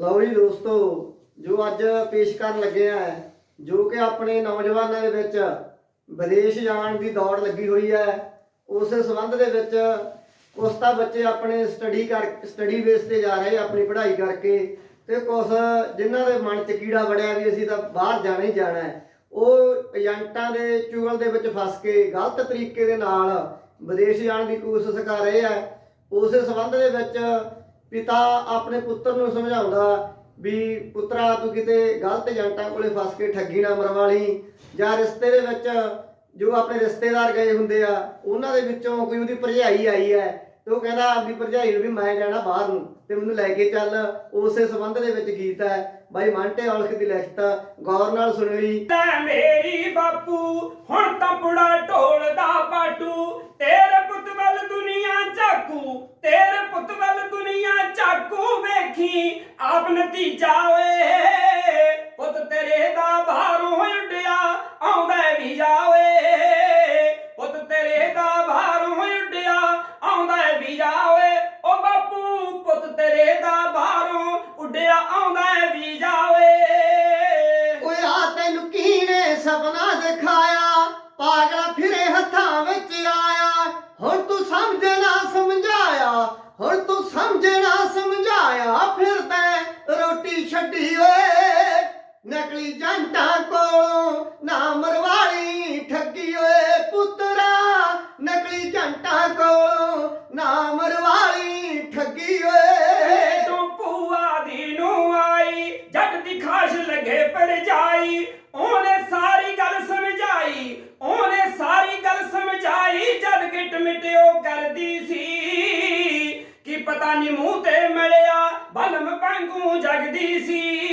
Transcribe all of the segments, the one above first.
ਲਓ ਜੀ ਦੋਸਤੋ, ਜੋ ਅੱਜ ਪੇਸ਼ ਕਰਨ ਲੱਗੇ ਆ, ਜੋ ਕਿ ਆਪਣੇ ਨੌਜਵਾਨਾਂ ਦੇ ਵਿੱਚ ਵਿਦੇਸ਼ ਜਾਣ ਦੀ ਦੌੜ ਲੱਗੀ ਹੋਈ ਹੈ, ਉਸ ਸੰਬੰਧ ਦੇ ਵਿੱਚ ਕੁਛ ਤਾਂ ਬੱਚੇ ਆਪਣੇ ਸਟੱਡੀ ਕਰ ਸਟੱਡੀ ਬੇਸ ਤੇ ਜਾ ਰਹੇ ਆਪਣੀ ਪੜ੍ਹਾਈ ਕਰਕੇ, ਤੇ ਕੁਝ ਜਿਨ੍ਹਾਂ ਦੇ ਮਨ 'ਚ ਕੀੜਾ ਵੜਿਆ ਵੀ ਅਸੀਂ ਤਾਂ ਬਾਹਰ ਜਾਣਾ ਹੀ ਜਾਣਾ ਹੈ, ਉਹ ਏਜੰਟਾਂ ਦੇ ਚੁਗਲ ਦੇ ਵਿੱਚ ਫਸ ਕੇ ਗਲਤ ਤਰੀਕੇ ਦੇ ਨਾਲ ਵਿਦੇਸ਼ ਜਾਣ ਦੀ ਕੋਸ਼ਿਸ਼ ਕਰ ਰਹੇ ਆ, ਉਸੇ ਸੰਬੰਧ ਦੇ ਵਿੱਚ ਪਿਤਾ ਆਪਣੇ ਪੁੱਤਰ ਨੂੰ ਸਮਝਾਉਂਦਾ ਵੀ ਪੁੱਤਰਾ, ਤੂੰ ਕਿਤੇ ਗਲਤ ਏਜੰਟਾਂ ਕੋਲੇ ਫਸ ਕੇ ਠੱਗੀ ਨਾ ਮਰਵਾ ਲਈ ਜਾਂ ਰਿਸ਼ਤੇ ਦੇ ਵਿੱਚ ਜੋ ਆਪਣੇ ਰਿਸ਼ਤੇਦਾਰ ਗਏ ਹੁੰਦੇ ਆ, ਉਹਨਾਂ ਦੇ ਵਿੱਚੋਂ ਕੋਈ ਉਹਦੀ ਭਰਜਾਈ ਆਈ ਹੈ ਤੇ ਉਹ ਕਹਿੰਦਾ ਆਪਣੀ ਭਰਜਾਈ ਨੂੰ ਵੀ ਮੈਂ ਜਾਣਾ ਬਾਹਰ ਨੂੰ ਤੇ ਮੈਨੂੰ ਲੈ ਕੇ ਚੱਲ। ਉਸੇ ਸੰਬੰਧ ਦੇ ਵਿੱਚ ਗੀਤ ਹੈ। ਬਾਈ ਮੰਟੇ ਔਲਖ ਦੀ ਲਿਖਤ, ਗੌਰ ਨਾਲ ਸੁਣਿਓ ਜੀ ਮੇਰੀ ਬਾਪੂ, ਹੁਣ ਤਾਂ ਬੁੜਾ ਢੋਲਦਾ ਬਾਟੂ ਤੇਰੇ ਪੁੱਤ ਵੱਲ ਦੁਨੀਆ ਝਾਕੂ, ਤੇਰੇ ਵੇਖੀ ਆਪ ਨਤੀਜਾ ਓਏ ਪੁੱਤ ਤੇਰੇ ਦਾ ਬਾਹਰੋਂ ਉੱਡਿਆ, ਆਉਂਦਾ ਵੀ ਜਾਵੇ। ਪੁੱਤ ਤੇਰੇ ਦਾ ਬਾਹਰੋਂ ਉੱਡਿਆ, ਆਉਂਦਾ ਵੀ ਜਾਵੇ। ਓ ਬਾਪੂ, ਪੁੱਤ ਤੇਰੇ ਦਾ ਬਾਹਰੋਂ ਉੱਡਿਆ, ਆਉਂਦਾ ਵੀ ਜਾਵੇ। ਓਏ ਆ ਤੈਨੂੰ ਕੀਨੇ ਸੁਪਨਾ ਦਿਖਾਇਆ, ਪਾਗਲਾ ਫਿਰੇ ਹੱਥਾਂ ਵਿੱਚ ਆਇਆ। ਹੁਣ ਤੂੰ ਸਮਝ ਨਾ ਸਮਝਾਇਆ, ਹੁਣ ਤੂੰ ਸਮਝ ਨਕਲੀ ਜੰਟਾਂ ਕੋਲੋਂ ਨਾ ਮਰਵਾਲੀ ਠੱਗੀ ਓਏ ਪੁੱਤਰਾ। ਨਕਲੀ ਜੰਟਾਂ ਕੋਲੋਂ ਨਾ ਮਰਵਾਲੀ ਠੱਗੀ ਓਏ। ਤੂੰ ਭੂਆ ਦੀ ਨੂੰ ਆਈ, ਜੱਟ ਦੀ ਖਾਸ਼ ਲੱਗੇ ਪਰ ਜਾਈ। ਉਹਨੇ ਸਾਰੀ ਗੱਲ ਸਮਝਾਈ, ਉਹਨੇ ਸਾਰੀ ਗੱਲ ਸਮਝਾਈ, ਜਦ ਗਿੱਟ ਮਿਟਿਓ ਕਰਦੀ ਸੀ। ਕੀ ਪਤਾ ਨੀ ਮੂੰਹ ਤੇ ਮਿਲਿਆ, ਬਲਮ ਪੰਗੂ ਜਗਦੀ ਸੀ।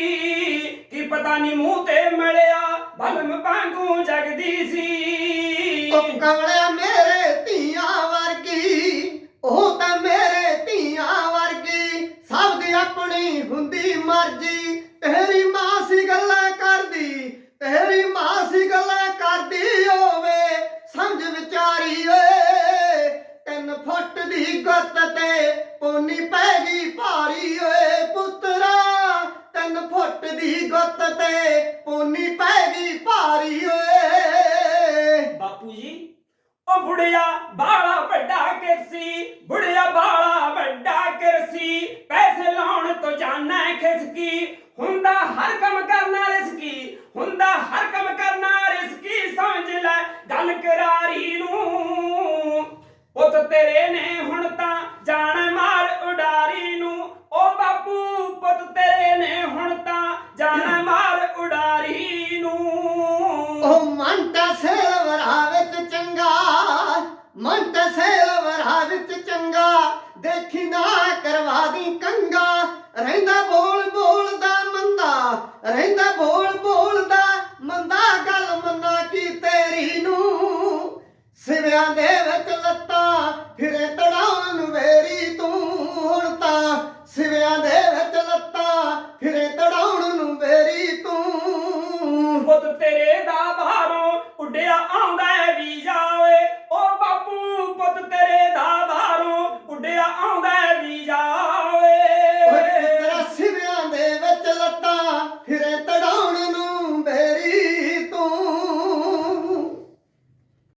ਪਤਾ ਨੀ ਮੂੰਹ ਤੇ ਮਿਲਿਆ, ਬਲਮ ਪੰਗੂ ਜਗਦੀ ਸੀ। ਉਹ ਕਮਲਿਆ ਮੇਰੇ ਧੀਆਂ ਵਰਗੀ, ਉਹ ਤਾਂ ਮੇਰੇ ਧੀਆਂ ਵਰਗੀ, ਸਭ ਦੀ ਆਪਣੀ ਹੁੰਦੀ ਮਰਜ਼ੀ। ਤੇਰੀ ਮਾਂ ਸੀ ਗੱਲਾਂ ਕਰਦੀ, ਤੇਰੀ ਮਾਂ ਸੀ ਗੱਲਾਂ ਕਰਦੀ ਹੋਵੇ, ਸਮਝ ਵਿਚਾਰੀ ਓਏ। ਤਿੰਨ ਫੁੱਟ ਦੀ ਗੁੱਤ ਤੇ ਪੋਨੀ ਪੈ ਗਈ ਭਾਰੀ ਓਏ, ਪੁੱਤਰਾ ਤਿੰਨ ਫੁੱਟ ਦੀ ਗੁੱਤ ਤੇ ਪੋਨੀ ਪੈ ਗਈ ਭਾਰੀ ਓਏ। ਬਾਪੂ ਜੀ, ਉਹ ਬੁੜਿਆ ਬਾਲਾ ਵੱਡਾ ਕਿਰਸੀ, ਬੁੜਿਆ ਬਾਲਾ ਵੱਡਾ ਕਿਰਸੀ, ਪੈਸੇ ਲਾਉਣ ਤੋਂ ਜਾਣਾ ਖਿਸਕੀ ਹੁੰਦਾ ਹਰ ਕੰਮ ਕਰਨਾ ਰਿਸਕੀ ਹੁੰਦਾ ਹਰ ਕੰਮ ਕਰਨਾ ਰਿਸਕੀ ਸਮਝ ਲੈ ਗੱਲ ਕਰਾਰੀ ਨੂੰ। ਪੁੱਤ ਤੇਰੇ ਨੇ ਹੁਣ ਤਾਂ ਮਨ ਤਸੇਲ ਵਰਹਾ ਵਿੱਚ ਚੰਗਾ, ਦੇਖੀ ਨਾ ਕਰਵਾ ਦੀ ਕੰਗਾ। ਰਹਿੰਦਾ ਬੋਲ ਬੋਲਦਾ ਮੰਦਾ, ਰਹਿੰਦਾ ਬੋਲ ਬੋਲਦਾ ਮੰਦਾ। ਗੱਲ ਮੰਨਾ ਕੀ ਤੇਰੀ ਨੂੰ? ਸਿਵਿਆਂ ਦੇ